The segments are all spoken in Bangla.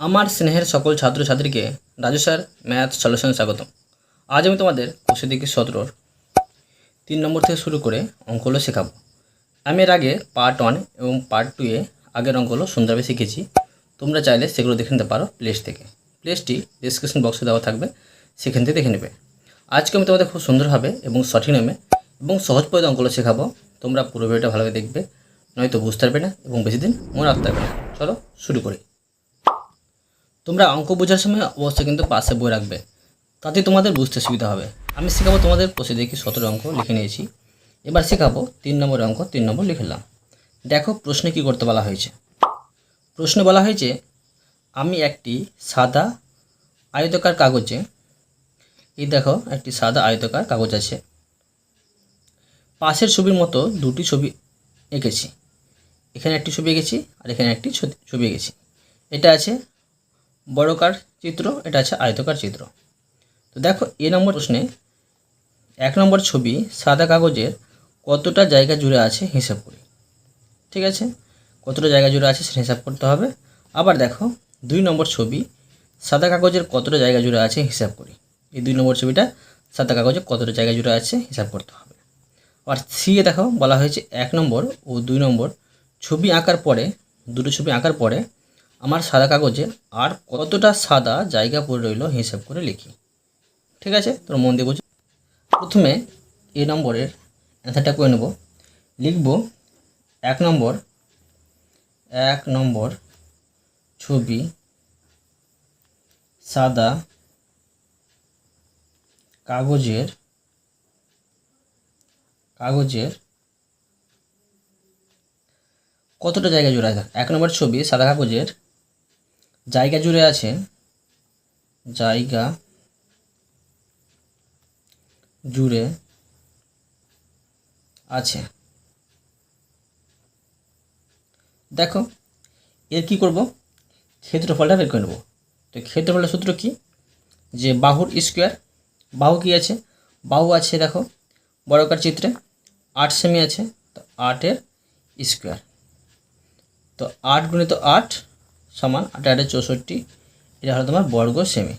আমার স্নেহের সকল ছাত্রছাত্রীকে রাজু স্যার, ম্যাথ সলিউশন স্বাগতম। আজ আমি তোমাদের কোষে দিকে সতেরোর তিন নম্বর থেকে শুরু করে অঙ্কগুলো শেখাবো। আমি এর আগে পার্ট ওয়ান এবং পার্ট টুয়ে আগের অঙ্কগুলো সুন্দরভাবে শিখেছি। তোমরা চাইলে সেগুলো দেখে নিতে পারো প্লেস থেকে। প্লেসটি ডিসক্রিপশন বক্সে দেওয়া থাকবে, সেখান থেকে দেখে নেবে। আজকে আমি তোমাদের খুব সুন্দরভাবে এবং সঠিক নামে এবং সহজ পদ্ধতি অঙ্কগুলো শেখাবো। তোমরা পুরো ভিডিওটা ভালোভাবে দেখবে, নয়তো বুঝতে পারবে না এবং বেশি দিন মনে রাখতে পারবে না। চলো শুরু করি। তোমরা অঙ্ক বোঝার সময় অবশ্যই কিন্তু পাশে বই রাখবে। তাতে তোমাদের বুঝতে সুবিধা হবে। আমি শেখাবো তোমাদের প্রসে দেখি সতেরো অঙ্ক লিখে নিয়েছি। এবার শেখাবো তিন নম্বর অঙ্ক, তিন নম্বর লিখলাম দেখো প্রশ্নে কি করতে বলা হয়েছে। প্রশ্নে বলা হয়েছে, আমি একটি সাদা আয়তকার কাগজে, এই দেখো একটি সাদা আয়তকার কাগজ আছে। পাশের ছবির মতো দুটি ছবি এঁকেছি। এখানে একটি ছবি এঁকেছি আর এখানে একটি ছবি এঁকেছি। এটা আছে বড়কার চিত্র, এটা আছে আয়তকার চিত্র। তো দেখো, এ নম্বর প্রশ্নে এক নম্বর ছবি সাদা কাগজের কতটা জায়গা জুড়ে আছে হিসাব করি। ঠিক আছে? কতটা জায়গা জুড়ে আছে সেটা হিসাব করতে হবে। আবার দেখো, দুই নম্বর ছবি সাদা কাগজের কতটা জায়গা জুড়ে আছে হিসাব করি। এই দুই নম্বর ছবিটা সাদা কাগজে কতটা জায়গা জুড়ে আছে হিসাব করতে হবে। আর সি এ দেখো, বলা হয়েছে এক নম্বর ও দুই নম্বর। ছবি আঁকার পরে, দুটো ছবি আঁকার পরে আমার সাদা কাগজে আর কতটা সাদা জায়গা পড়ে রইল হিসাব করে লিখি। ঠিক আছে? তোর মন দিয়ে বুঝি। প্রথমে এ নম্বরের অ্যান্সারটা করে নেব। লিখব এক নম্বর এক নম্বর ছবি সাদা কাগজের কাগজের কতটা জায়গা জুড়ে এক নম্বর ছবি সাদা কাগজের জায়গা জুড়ে আছে, জায়গা জুড়ে আছে। দেখো, এর কি করব? ক্ষেত্রফলটা বের করে নেব। তো ক্ষেত্রফলের সূত্র কি? যে বাহুর স্কোয়ার বাহু কি আছে? বাহু আছে, দেখো বড়কার চিত্রে আট সেমি আছে, তো আটের স্কোয়ার তো আট গুণিত আট সমান আট আটে চৌষট্টি, এটা হলো তোমার বর্গ সেমি।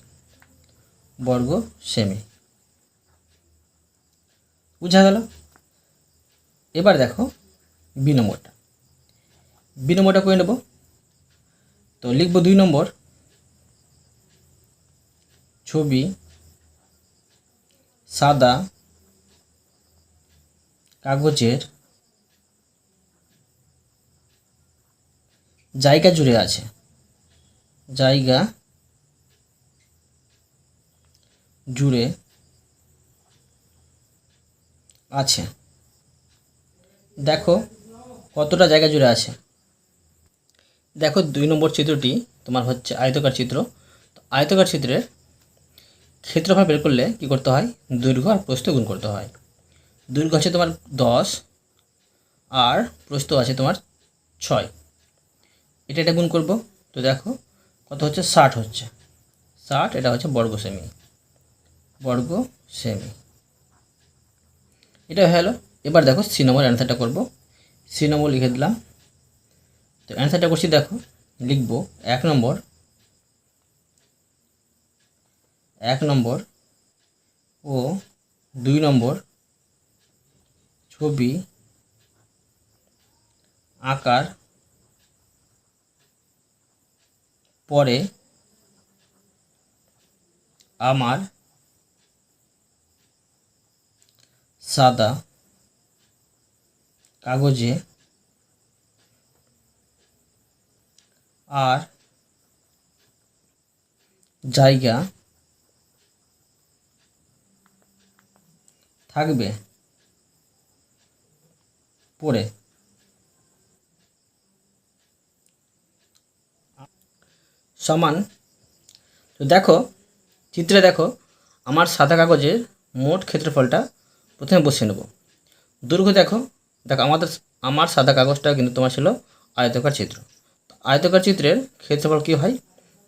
বর্গ সেমি। বুঝা গেল? এবার দেখো বি নম্বরটা। করে নেব? তো লিখব দুই নম্বর। ছবি সাদা কাগজের জায়গা জুড়ে আছে। জায়গা জুড়ে আছে। দেখো কতটা জায়গা জুড়ে আছে। দেখো দুই নম্বর চিত্রটি তোমার হচ্ছে আয়তকার চিত্র। তো আয়তকার চিত্রের ক্ষেত্রফল বের করলে কি করতে হয়? দৈর্ঘ্য আর প্রস্থ গুণ করতে হয়। দৈর্ঘ্য আছে তোমার দশ আর প্রস্থ আছে তোমার ছয়। এটা এটা গুণ করব। তো দেখো কত হচ্ছে? ষাট হচ্ছে। ষাট, এটা হচ্ছে বর্গ সেমি। বর্গ সেমি। এটা গেলো এবার দেখো সি নম্বর অ্যান্সারটা করব। সি নম্বর লিখে দিলাম। তো অ্যান্সারটা করছি, দেখো, লিখব, এক নম্বর এক নম্বর ও দুই নম্বর ছবি, আকার পরে আমার সাদা কাগজে আর জায়গা থাকবে পড়ে সমান। তো দেখো, চিত্রে দেখো, আমার সাদা কাগজের মোট ক্ষেত্রফলটা প্রথমে বসিয়ে নেব। দৈর্ঘ্য দেখো দেখো, আমাদের, আমার সাদা কাগজটা কিন্তু তোমার ছিল আয়তকার চিত্র। আয়তকার চিত্রের ক্ষেত্রফল কী হয়?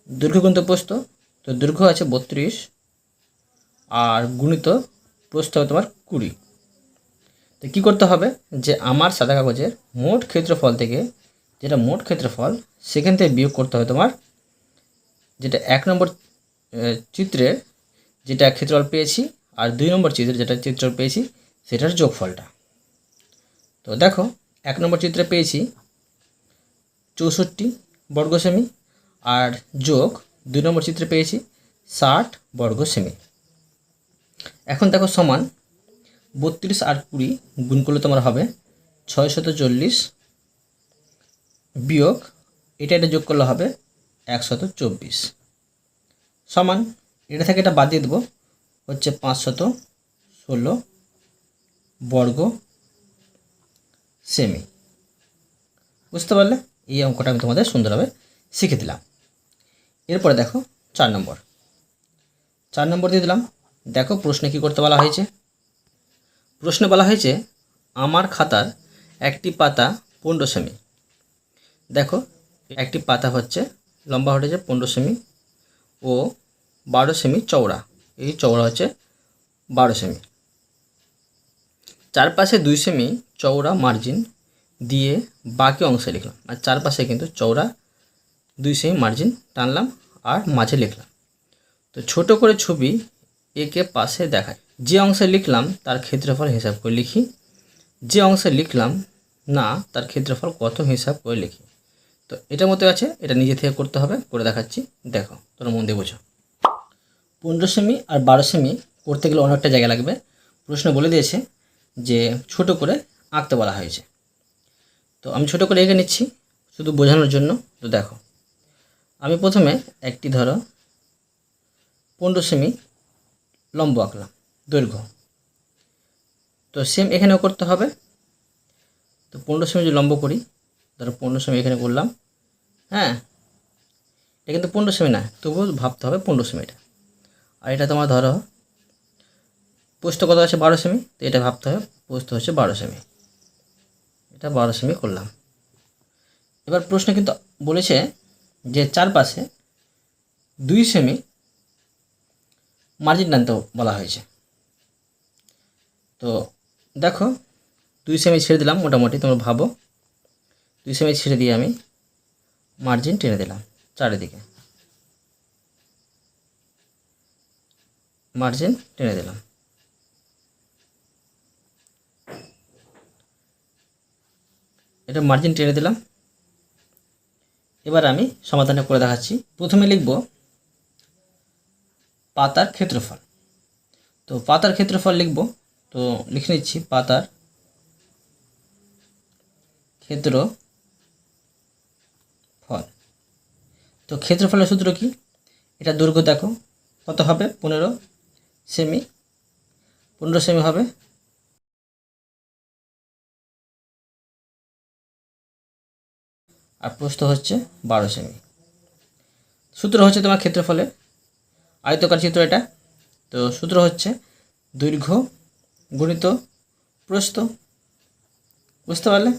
দৈর্ঘ্য কিন্তু প্রস্থ, তো দৈর্ঘ্য আছে বত্রিশ, আর গুণিত প্রস্থ হবে তোমার কুড়ি। তো কী করতে হবে? যে আমার সাদা কাগজের মোট ক্ষেত্রফল থেকে, যেটা মোট ক্ষেত্রফল, সেখান থেকে বিয়োগ করতে হবে তোমার যেটা এক নম্বর চিত্রের যেটা ক্ষেত্রফল পেয়েছি আর দুই নম্বর চিত্রে যেটা চিত্রফল পেয়েছি সেটার যোগফলটা। তো দেখো, এক নম্বর চিত্রে পেয়েছি চৌষট্টি বর্গ সেমি আর যোগ দুই নম্বর চিত্রে পেয়েছি ষাট বর্গ সেমি এখন দেখো সমান বত্রিশ আর কুড়ি গুণ করলে তোমার হবে ছয় শত চল্লিশ বিয়োগ, এটা এটা যোগ করলে হবে একশত চব্বিশ। সমান, এটা থেকে এটা বাদ দিয়ে দেবো, হচ্ছে পাঁচশত ষোলো বর্গ সেমি। বুঝতে পারলে? এই অঙ্কটা আমি তোমাদের সুন্দরভাবে শিখে দিলাম। এরপরে দেখো চার নম্বর। চার নম্বর দিয়ে দিলাম, দেখো প্রশ্নে কী করতে বলা হয়েছে। প্রশ্নে বলা হয়েছে, আমার খাতার একটি পাতা পনেরো সেমি। দেখো, একটি পাতা হচ্ছে লম্বা হচ্ছে পনেরো সেমি ও বারো সেমি চওড়া। এই চওড়া হচ্ছে বারো সেমি। চারপাশে দুই সেমি চওড়া মার্জিন দিয়ে বাকি অংশে লিখলাম। আর চারপাশে কিন্তু চওড়া দুই সেমি মার্জিন টানলাম আর মাঝে লিখলাম। তো ছোট করে ছবি একে পাশে দেখায় যে অংশে লিখলাম তার ক্ষেত্রফল হিসাব করে লিখি। যে অংশে লিখলাম না, তার ক্ষেত্রফল কত হিসাব করে লিখি? তো এটার মতো আছে, এটা নিজে থেকে করতে হবে, করে দেখাচ্ছি। দেখো, তোমরা মন দিয়ে বোঝো। পনেরো সেমি আর বারো সেমি করতে গেলে অনেকটা জায়গা লাগবে। প্রশ্ন বলে দিয়েছে যে ছোট করে আঁকতে বলা হয়েছে। তো আমি ছোট করে এঁকে নিচ্ছি, শুধু বোঝানোর জন্য। তো দেখো, আমি প্রথমে একটি ধরো, পনেরো সেমি লম্ব আঁকলাম, দৈর্ঘ্য। তো সেম এখানেও করতে হবে। তো পনেরো সেমি যদি লম্ব করি ধরো পনেরো সেমি এখানে করলাম হ্যাঁ? এটা কিন্তু পনেরো সেমি না, তবুও ভাবতে হবে পনেরো সেমিটা আর এটা তোমার ধরো, পোস্ত কত আছে বারো সেমি? তো এটা ভাবতে হবে পোস্ত হচ্ছে বারো সেমি। এটা বারো সেমি করলাম। এবার প্রশ্ন কিন্তু বলেছে যে চারপাশে দুই সেমি মার্জিন টানতে বলা হয়েছে। তো দেখো, দুই সেমি ছেড়ে দিলাম, মোটামুটি তোমরা ভাবো। দুই সেমি ছেড়ে দিয়ে আমি মার্জিন টেনে দিলাম চারিদিকে। মার্জিন টেনে দিলাম। এটা মার্জিন টেনে দিলাম। এবার আমি সমাধানটা করে দেখাচ্ছি। প্রথমে লিখব পাতার ক্ষেত্রফল। তো পাতার ক্ষেত্রফল লিখব। তো লিখে নিচ্ছি পাতার ক্ষেত্র তো ক্ষেত্রফলের সূত্র কি? এটা দৈর্ঘ্য দেখো। কত হবে? পনেরো সেমি। পনেরো সেমি হবে? আর প্রস্থ হচ্ছে বারো সেমি। সূত্র হচ্ছে তোমার ক্ষেত্রফলে আয়তকার চিত্র এটা। তো সূত্র হচ্ছে দৈর্ঘ্য গুণিত প্রস্থ। বুঝতে পারলে?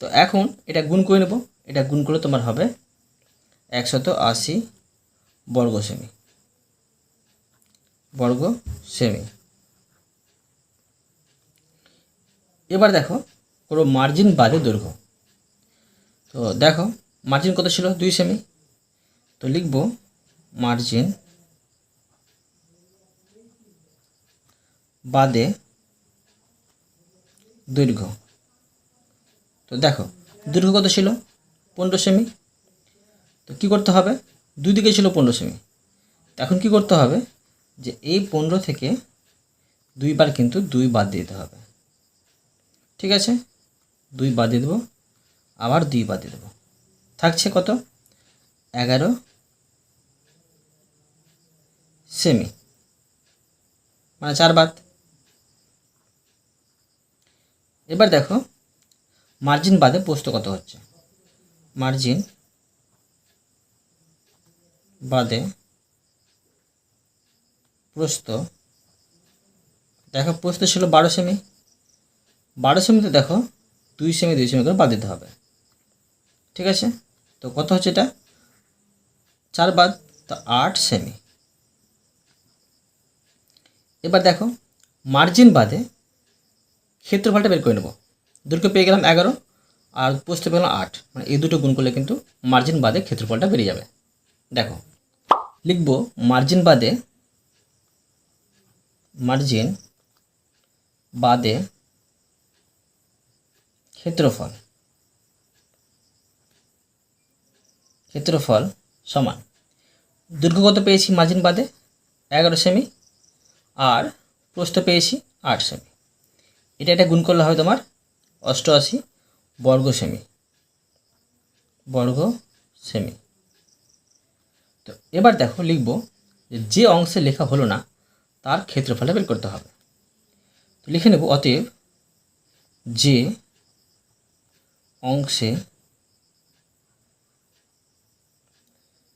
তো এখন এটা গুণ করে নেব। এটা গুণ করলে তোমার হবে একশত আশি বর্গ সেমি বর্গ সেমি এবার দেখো কোনো মার্জিন বাদে দৈর্ঘ্য। তো দেখো মার্জিন কত ছিল? দুই সেমি। তো লিখব মার্জিন বাদে দৈর্ঘ্য। তো দেখো দৈর্ঘ্য কত ছিল? পনেরো সেমি। তো কী করতে হবে? দুই দিকে ছিল পনেরো সেমি। এখন কী করতে হবে? যে এই পনেরো থেকে দুইবার কিন্তু দুই বাদ দিতে হবে। ঠিক আছে? দুই বাদ দিয়ে দেবো। আবার দুই বাদ দিয়ে দেবো। থাকছে কত? এগারো সেমি। মানে চার বাদ। এবার দেখো মার্জিন বাদে পোস্ত কত হচ্ছে? মার্জিন বাদে প্রস্থ দেখো প্রস্থ ছিল বারো সেমি। বারো সেমিতে দেখো দুই সেমি দুই সেমি করে বাদ দিতে হবে। ঠিক আছে? তো কত হচ্ছে এটা? চার বাদ, তো আট সেমি। এবার দেখো, মার্জিন বাদে ক্ষেত্রফলটা বের করে নেব। দৈর্ঘ্য পেয়ে গেলাম এগারো আর প্রস্থ পেলাম আট। মানে এই দুটো গুণ করলে কিন্তু মার্জিন বাদে ক্ষেত্রফলটা বেরিয়ে যাবে। দেখো, লিখব মার্জিন বাদে মার্জিন বাদে ক্ষেত্রফল ক্ষেত্রফল সমান। দৈর্ঘ্য কত পেয়েছি মার্জিন বাদে? এগারো সেমি আর প্রস্থ পেয়েছি আট সেমি এটা এটা গুণ করলে হবে তোমার অষ্টআশি বর্গ সেমি। বর্গ সেমি। তো এবার দেখো লিখব যে অংশে লেখা হলো না, তার ক্ষেত্রফলটা বের করতে হবে। তো লিখে নেব, অতএব যে অংশে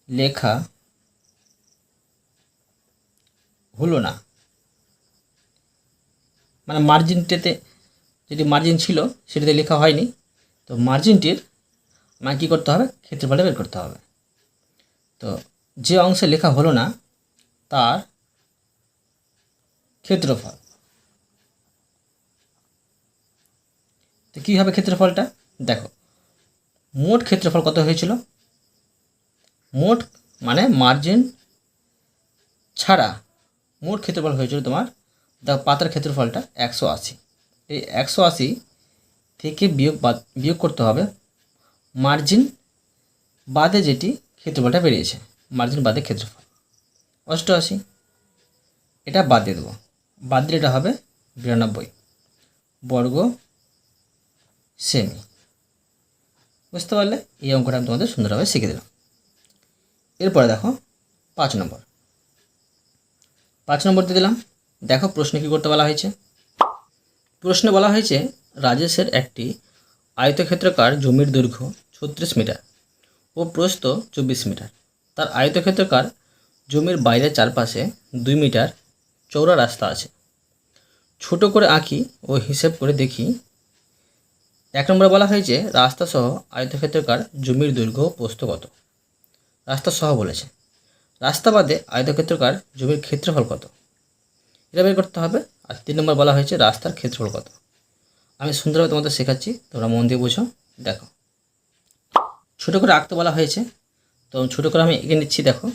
লেখা হলো না মানে মার্জিনটাতে যেটি মার্জিন ছিল, সেটিতে লেখা হয়নি। তো মার্জিনটির আমাকে কী করতে হবে? ক্ষেত্রফলটা বের করতে হবে। তো যে অংশে লেখা হলো না, তার ক্ষেত্রফল। তো কী হবে ক্ষেত্রফলটা? দেখো, মোট ক্ষেত্রফল কত হয়েছিল? মোট মানে মার্জিন ছাড়া মোট ক্ষেত্রফল হয়েছিল তোমার, দেখো পাতার ক্ষেত্রফলটা একশো আশি। এই একশো আশি থেকে বিয়োগ বাদ, বিয়োগ করতে হবে। মার্জিন বাদে যেটি ক্ষেত্রফলটা বেরিয়েছে। মার্জিন বাদে ক্ষেত্রফল। অষ্টআশি, এটা বাদ দিয়ে দেবো। বাদ দিলে এটা হবে বিরানব্বই। বর্গ সেমি। বুঝতে পারলে এই অঙ্কটা আমি তোমাদের সুন্দরভাবে শিখে দিলাম। এরপরে দেখো পাঁচ নম্বর। পাঁচ নম্বর দিয়ে দিলাম। দেখো প্রশ্নে কী করতে বলা হয়েছে? প্রশ্নে বলা হয়েছে, রাজেশের একটি আয়তক্ষেত্রকার জমির দৈর্ঘ্য ছত্রিশ মিটার ও প্রস্থ চব্বিশ মিটার। তার আয়তক্ষেত্রকার জমির বাইরের চারপাশে দুই মিটার চৌড়া রাস্তা আছে। ছোট করে আঁকি ও হিসেব করে দেখি। এক নম্বরে বলা হয়েছে, রাস্তা সহ আয়তক্ষেত্রকার জমির দৈর্ঘ্য প্রস্থ কত? রাস্তা সহ বলেছে। রাস্তা বাদে আয়তক্ষেত্রকার জমির ক্ষেত্রফল কত? এটা বের করতে হবে। আর তিন নম্বর বলা হয়েছে রাস্তার ক্ষেত্রফল কত? আমি সুন্দরভাবে তোমাদের শেখাচ্ছি, তোমরা মন দিয়ে বুঝো, দেখো। ছোটো করে আঁকতে বলা হয়েছে, তো ছোটো করে আমি এঁকে নিচ্ছি, দেখো।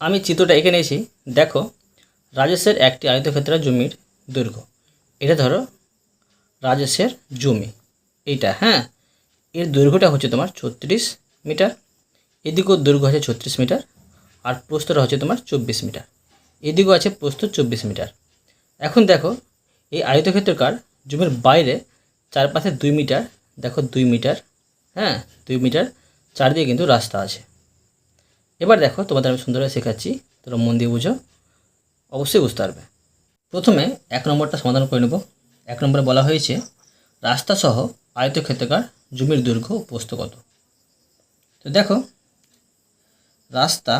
আমি চিত্রটা এঁকে নিয়েছি, দেখো রাজেশের একটি আয়তক্ষেত্র জমির দৈর্ঘ্য। এটা ধরো রাজেশের জমি, এইটা হ্যাঁ? এর দৈর্ঘ্যটা হচ্ছে তোমার ছত্রিশ মিটার, এদিকেও দৈর্ঘ্য আছে ছত্রিশ মিটার, আর প্রস্থটা হচ্ছে তোমার চব্বিশ মিটার। এদিকেও আছে প্রস্থ চব্বিশ মিটার। এখন দেখো, এই আয়তক্ষেত্রকার জমির বাইরে চারপাশে দুই মিটার, দেখো দুই মিটার হ্যাঁ দুই মিটার, চারদিকে কিন্তু রাস্তা আছে। এবার দেখো, তোমাদের আমি সুন্দরভাবে শেখাচ্ছি, তোমরা মন দিয়ে বুঝো, অবশ্যই বুঝতে পারবে। প্রথমে এক নম্বরটা সমাধান করে নেব। এক নম্বরে বলা হয়েছে, রাস্তা সহ আয়তক্ষেত্রকার জমির দৈর্ঘ্য প্রস্থ কত? তো দেখো, রাস্তা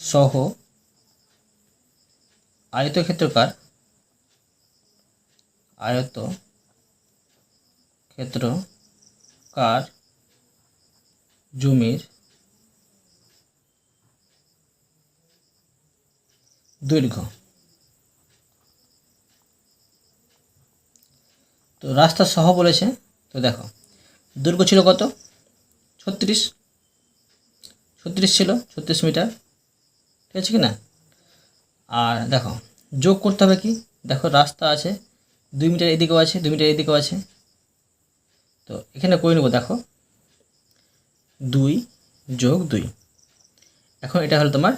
সহ আয়তক্ষেত্রকার আয়ত ক্ষেত্রকার জমির দৈর্ঘ্য। তো রাস্তা সহ বলেছে, তো দেখো, দৈর্ঘ্য ছিল কত? ছত্রিশ। ছত্রিশ ছিল, ছত্রিশ মিটার। ঠিক আছে কি না? আর দেখো, যোগ করতে হবে কি? দেখো, রাস্তা আছে, দুই মিটার এদিকেও আছে, দুই মিটার এদিকেও আছে। তো এখানে করে নেব, দেখো। দুই যোগ দুই। এখন এটা হলো তোমার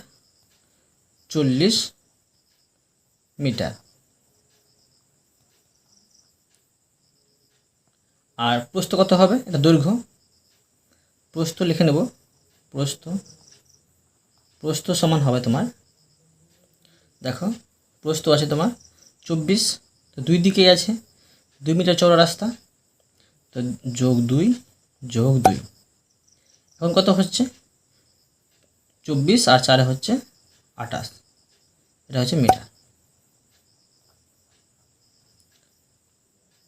চল্লিশ মিটার। আর প্রস্থ কত হবে? এটা দৈর্ঘ্য। প্রস্থ লিখে নেব। প্রস্থ। প্রস্থ সমান হবে তোমার দেখো, প্রস্থ আছে তোমার চব্বিশ, তো দুই দিকেই আছে, দুই মিটার চওড়া রাস্তা, তো যোগ দুই যোগ দুই। এখন কত হচ্ছে? চব্বিশ আর চারে হচ্ছে আঠাশ, এটা হচ্ছে মিটার।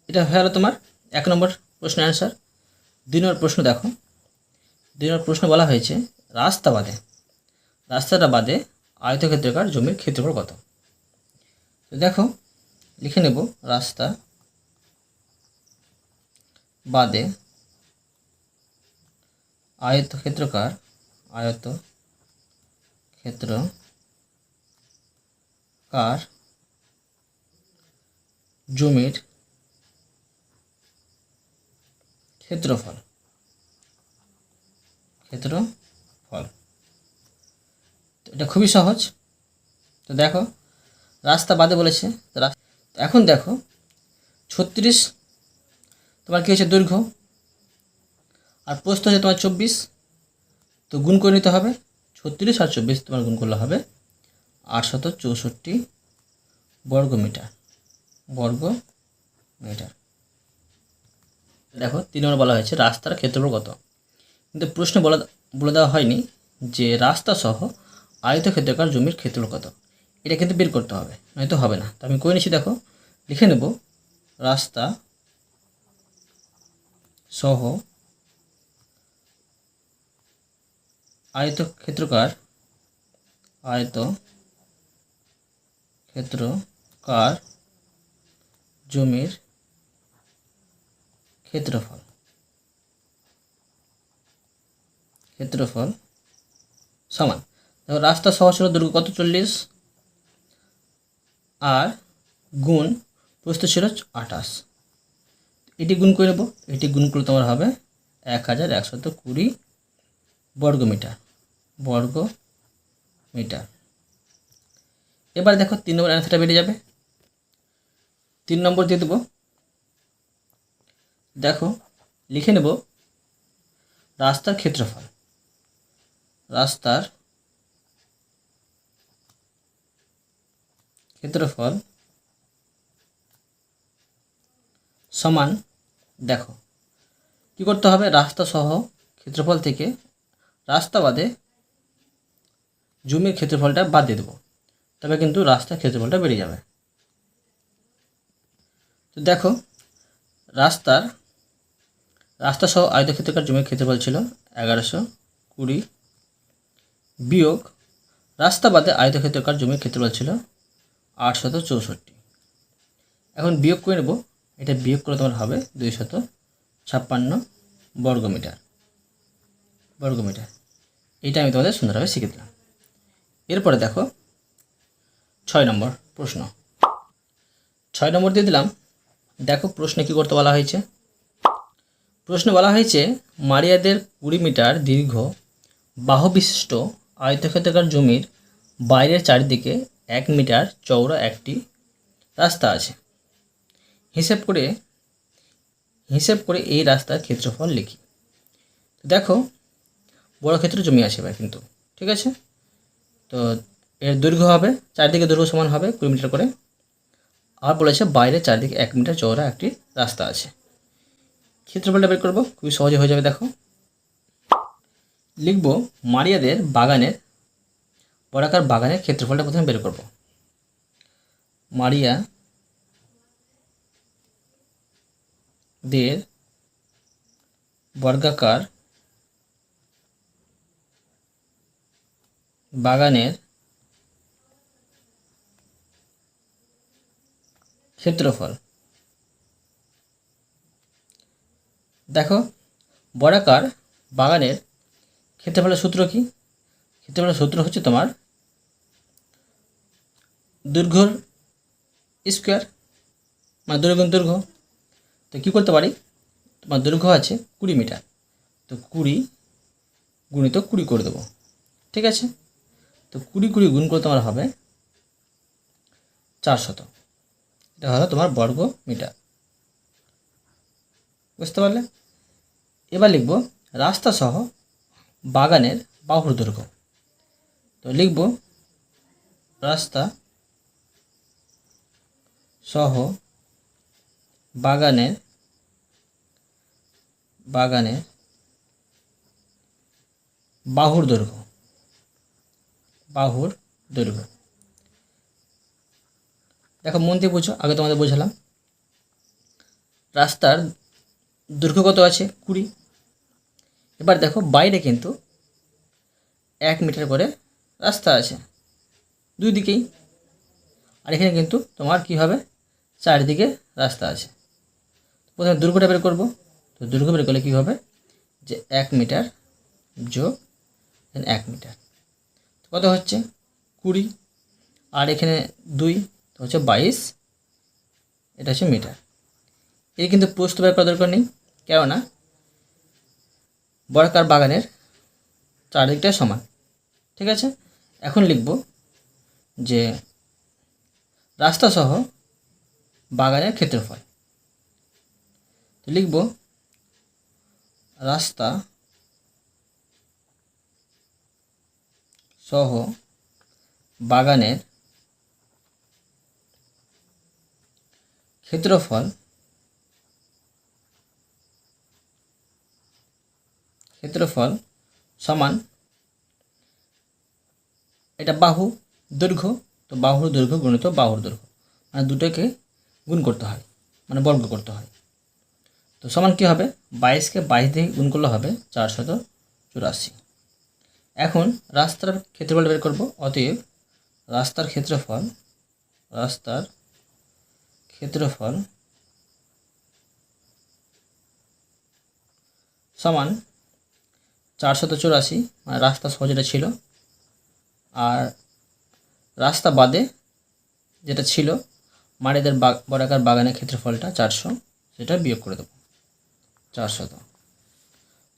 এটা হয়ে গেলো তোমার এক নম্বর প্রশ্নের অ্যান্সার দুই নম্বর প্রশ্ন দেখো। দুই নম্বর প্রশ্ন বলা হয়েছে, রাস্তা বাদে, রাস্তাটা বাদে আয়তক্ষেত্রকার জমির ক্ষেত্রফল কত? তো দেখো, লিখে নেব রাস্তা বাদে আয়তক্ষেত্রকার আয়ত ক্ষেত্র কার জমির ক্ষেত্রফল। তো এটা খুবই সহজ। তো দেখো, রাস্তা বাদে বলেছে এখন দেখো, ছত্রিশ, তোমার কী হচ্ছে দৈর্ঘ্য। আর প্রস্থ হচ্ছে তোমার চব্বিশ, তো গুণ করে নিতে হবে ছত্রিশ আর চব্বিশ, তোমার গুণ করলে হবে আটশত চৌষট্টি বর্গ মিটার। বর্গ মিটার। দেখো, তিন নম্বর বলা হয়েছে, রাস্তার ক্ষেত্রফল কত? কিন্তু প্রশ্ন বলা, বলে দেওয়া হয়নি যে রাস্তা সহ আয়তক্ষেত্রকার জমির ক্ষেত্রফল কত? এটা কিন্তু বের করতে হবে, নয়তো হবে না। তো আমি করে নিচ্ছি, দেখো, লিখে নেব, রাস্তা সহ আয়তক্ষেত্রকার আয়ত ক্ষেত্রকার জমির ক্ষেত্রফল। ক্ষেত্রফল সমান। রাস্তা সহজ ছিল দৈর্ঘ্য কত? চল্লিশ। আর গুণ প্রস্থ ছিল আঠাশ। এটি গুণ করে নেব। এটি গুণ করলে তোমার হবে এক হাজার একশত কুড়ি বর্গ মিটার। বর্গ মিটার। এবার দেখো তিন নম্বর অ্যান্সারটা বেরিয়ে যাবে। তিন নম্বর দিয়ে দেবো। দেখো, লিখে নেব, রাস্তার ক্ষেত্রফল। রাস্তার ক্ষেত্রফল সমান, দেখো, কি করতে হবে? রাস্তা সহ ক্ষেত্রফল থেকে রাস্তা বাদে জমির ক্ষেত্রফলটা বাদ দিয়ে দেবো। তবে কিন্তু রাস্তার ক্ষেত্রফলটা বেড়ে যাবে। তো দেখো, রাস্তার, রাস্তা সহ আয়তক্ষেত্রকার জমির ক্ষেত্রফল ছিল এগারোশো কুড়ি বিয়োগ রাস্তা বাদে আয়তক্ষেত্রকার জমির ক্ষেত্রফল ছিল আটশত চৌষট্টি। এখন বিয়োগ করে নেব, এটা বিয়োগ করে তোমার হবে দুইশত ছাপ্পান্ন বর্গমিটার। বর্গমিটার। এইটা আমি তোমাদের সুন্দরভাবে শিখে দিলাম। এরপরে দেখো, ছয় নম্বর প্রশ্ন। ছয় নম্বর দিয়ে দিলাম, দেখো প্রশ্নে কী করতে বলা হয়েছে। প্রশ্নে বলা হয়েছে, মারিয়াদের কুড়ি মিটার দীর্ঘ বাহু বিশিষ্ট আয়তক্ষেত্রকার জমির বাইরের চারিদিকে এক মিটার চওড়া একটি রাস্তা আছে। হিসেব করে হিসেব করে এই রাস্তার ক্ষেত্রফল লিখি। দেখো, বড় ক্ষেত্র জমি আছে এবার কিন্তু, ঠিক আছে? তো এর দৈর্ঘ্য হবে, চারদিকে দৈর্ঘ্য সমান হবে কুড়ি মিটার করে। আর বলেছে বাইরে চারদিকে এক মিটার চওড়া একটি রাস্তা আছে। ক্ষেত্রফলটা বের করব, খুবই সহজে হয়ে যাবে দেখো। লিখব মারিয়াদের বাগানের বর্গাকার বাগানের ক্ষেত্রফলটা প্রথমে বের করব। মারিয়া দের বর্গাকার বাগানের ক্ষেত্রফল। দেখো, বর্গাকার বাগানের ক্ষেত্রফলের সূত্র কি? ক্ষেত্রফলের সূত্র হচ্ছে তোমার দৈর্ঘ্যর স্কোয়ার মানে দৈর্ঘ্য দৈর্ঘ্য তো কী করতে পারি? তোমার দৈর্ঘ্য আছে কুড়ি মিটার। তো কুড়ি গুণিত কুড়ি করে দেবো। ঠিক আছে? তো কুড়ি কুড়ি গুণ করে তোমার হবে চারশত এটা হলো তোমার বর্গ মিটার। বুঝতে পারলে? এবার লিখব, রাস্তা সহ বাগানের বাহুর দৈর্ঘ্য তো লিখব রাস্তা সহ বাগানের বাগানের বাহুর দৈর্ঘ্য বাহুর দৈর্ঘ্য। দেখো, মন দিয়ে বুঝো, আগে তোমাদের বোঝালাম। রাস্তার দৈর্ঘ্য কত আছে? কুড়ি। এবার দেখো, বাইরে কিন্তু এক মিটার করে রাস্তা আছে। দুই দিকেই। আর এখানে কিন্তু তোমার কি হবে? চারিদিকে রাস্তা আছে। প্রথমে দৈর্ঘ্যটা বের করব। তো দৈর্ঘ্য বের করলে কী হবে? যে এক মিটার যোগ এক মিটার। কত হচ্ছে? কুড়ি। আর এখানে দুই, তো হচ্ছে বাইশ। এটা হচ্ছে মিটার। এর কিন্তু প্রস্ত বের করার দরকার নেই। কেননা বর্গাকার বাগানের চারিদিকটা সমান। ঠিক আছে? এখন লিখব যে রাস্তা সহ বাগানের ক্ষেত্রফল। তো লিখব রাস্তা সহ বাগানের ক্ষেত্রফল ক্ষেত্রফল সমান এটা বাহু দৈর্ঘ্য, তো বাহুর দৈর্ঘ্য গুণিত বাহুর দৈর্ঘ্য। মানে দুটোকে গুণ করতে হয় মানে বর্গ করতে হয়। তো সমান কী হবে? বাইশকে বাইশ দিয়ে গুণ করলে হবে চারশত চুরাশি। এখন রাস্তার ক্ষেত্রফল বের করব, অতএব রাস্তার ক্ষেত্রফল রাস্তার ক্ষেত্রফল সমান চারশত চুরাশি মানে রাস্তা সহজটা ছিল। আর রাস্তা বাদে যেটা ছিল, মাড়িদের বাগ বরাকার বাগানের ক্ষেত্রফলটা চারশো, সেটা বিয়োগ করে দেবো। চারশত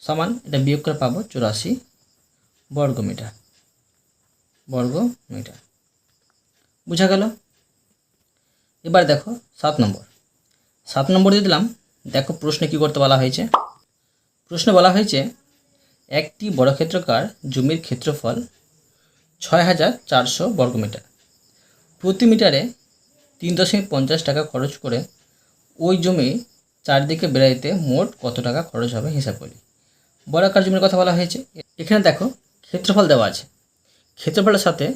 সমান, এটা বিয়োগ করে পাবো চুরাশি বর্গ মিটার বর্গ মিটার বুঝা গেল? এবার দেখো সাত নম্বর। সাত নম্বর দিয়ে দিলাম। দেখো প্রশ্নে কী করতে বলা হয়েছে? প্রশ্নে বলা হয়েছে, একটি বর্গক্ষেত্রকার জমির ক্ষেত্রফল ছয় হাজার চারশো বর্গমিটার প্রতি মিটারে তিন দশমিক পঞ্চাশ টাকা খরচ করে ওই জমি চারদিকে বেড়াইতে মোট কত টাকা খরচ হবে হিসাব করি। বর্গাকার জমির কথা বলা হয়েছে। এখানে দেখো ক্ষেত্রফল দেওয়া আছে। ক্ষেত্রফলের সাথে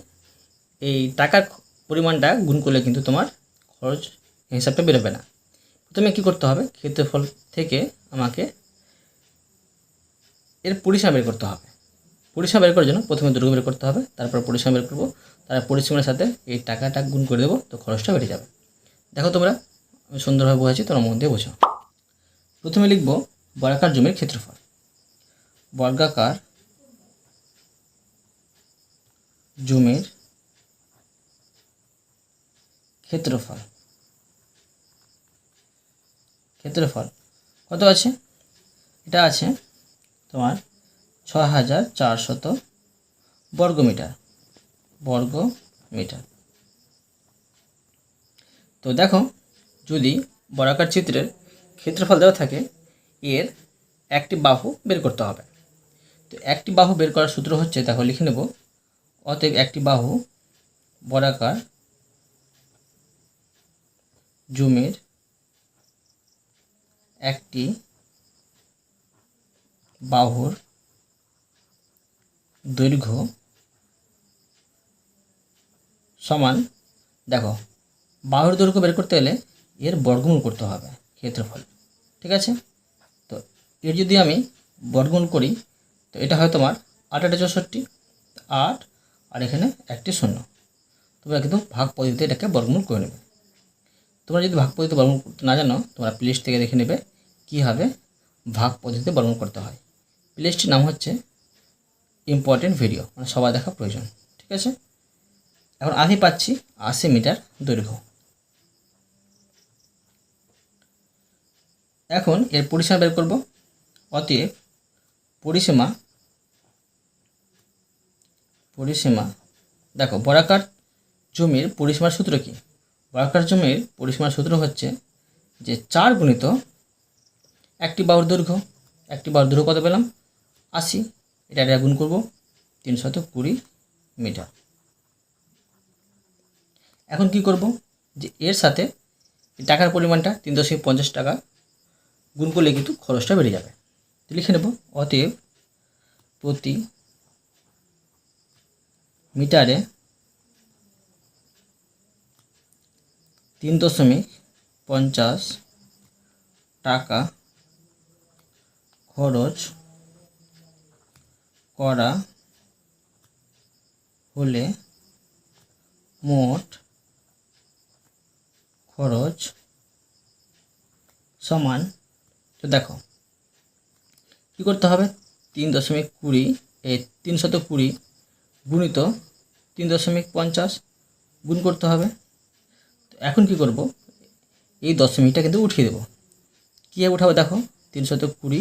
এই টাকার পরিমাণটা গুণ করলে কিন্তু তোমার খরচ হিসাবটা বেরোবে না। প্রথমে কী করতে হবে? ক্ষেত্রফল থেকে আমাকে এর পরিসীমা বের করতে হবে। পরিসীমা বের করার জন্য প্রথমে দৈর্ঘ্য বের করতে হবে, তারপর পরিসীমা বের করব, তারপর পরিসীমার সাথে এই টাকাটা গুণ করে দেবো, তো খরচটা বেড়ে যাবে। দেখো তোমরা, আমি সুন্দরভাবে বোঝাচ্ছি, তোমরা মন দিয়ে বোঝো। প্রথমে লিখব, বর্গাকার জমির ক্ষেত্রফল। বর্গাকার জমির ক্ষেত্রফল। ক্ষেত্রফল কত আছে? এটা আছে তোমার ছ হাজার চারশত বর্গ মিটার বর্গ মিটার তো দেখো, যদি বর্গাকার চিত্রের ক্ষেত্রফল দেওয়া থাকে, এর একটি বাহু বের করতে হবে। তো একটি বাহু বের করার সূত্র হচ্ছে, দেখো লিখে নেব, অতএব একটি বাহু বর্গাকার জমির একটি বাহুর দৈর্ঘ্য সমান, দেখো, বাহুর দৈর্ঘ্য বের করতে গেলে এর বর্গমূল করতে হবে ক্ষেত্রফল, ঠিক আছে? তো এর যদি আমি বর্গমূল করি, তো এটা হয় তোমার আট আটে চৌষট্টি, আট, আর এখানে একটি শূন্য। তোমরা কিন্তু ভাগ পদ্ধতিতে এটাকে বর্গমূল করে নেবে। তোমরা যদি ভাগ পদ্ধতিতে বর্গমূল করতে না জানো, তোমরা প্লেস থেকে দেখে নেবে কীভাবে ভাগ পদ্ধতিতে বর্গমূল করতে হয়। প্লেসটির নাম হচ্ছে ইম্পর্টেন্ট ভিডিও মানে সবাই দেখা প্রয়োজন, ঠিক আছে? এখন আমি পাচ্ছি, আশি মিটার দৈর্ঘ্য। এখন এর পরিসীমা বের করব। অতএব পরিসীমা পরিসীমা, দেখো, বরাকার জমির পরিসীমার সূত্র কি? বরাকার জমির পরিসীমার সূত্র হচ্ছে যে চার গুণিত একটি বাহুর দৈর্ঘ্য। একটি বাহুর দৈর্ঘ্য কত পেলাম? আশি। এটা এটা গুণ করব তিনশত কুড়ি মিটার। এখন কি করব? যে এর সাথে টাকার পরিমাণটা তিন দশমিক পঞ্চাশ টাকা গুণ করলে কিন্তু খরচটা বেড়ে যাবে। তো লিখে নেব, অতএব প্রতি মিটারে তিন দশমিক পঞ্চাশ টাকা খরচ করা হলে মোট খরচ সমান, তো দেখো, কী করতে হবে? তিন দশমিক কুড়ি, এই তিনশত কুড়ি গুণিত তিন দশমিক পঞ্চাশ গুণ করতে হবে। এখন কি করব? এই দশমিকটা কিন্তু উঠিয়ে দেবো। কীভাবে উঠাবো দেখো? তিনশত কুড়ি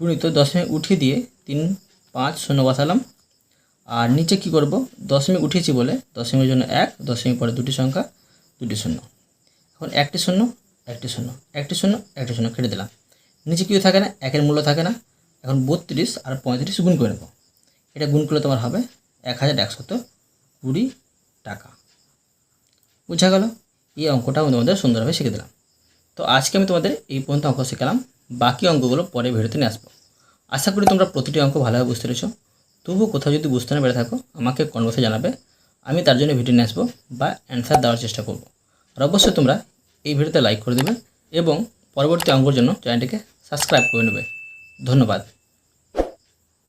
গুণিত দশমিক উঠিয়ে দিয়ে তিন পাঁচ, শূন্য বসালাম। আর নিচে কি করব? দশমিক উঠিয়েছি বলে, দশমিকের জন্য এক দশমিক পরে দুটি সংখ্যা, দুটি শূন্য। এখন একটি শূন্য একটি শূন্য একটি শূন্য একটি শূন্য কেটে দিলাম। নিচে কিছু থাকে না, একের মূল্য থাকে না। এখন বত্রিশ আর পঁয়ত্রিশ গুণ করে নেব। এটা গুণ করলে তোমার হবে এক হাজার একশত কুড়ি টাকা। বুঝা গেল? এই অঙ্কটা আমি তোমাদের সুন্দরভাবে শিখে দিলাম। তো আজকে আমি তোমাদের এই পর্যন্ত অঙ্ক শেখালাম। বাকি অঙ্কগুলো পরে ভিডিওতে নিয়ে আসব। আশা করি তোমরা প্রতিটি অঙ্ক ভালোভাবে বুঝতে পেরেছ। তবুও কোথাও যদি বুঝতে না পেরে থাকো, আমাকে কনভার্সে জানাবে। আমি তার জন্য ভিডিও নিয়ে আসব বা অ্যান্সার দেওয়ার চেষ্টা করব। আর অবশ্যই তোমরা এই ভিডিওতে লাইক করে দেবে এবং পরবর্তী অঙ্কর জন্য চ্যানেলটিকে সাবস্ক্রাইব করে নেবে। ধন্যবাদ।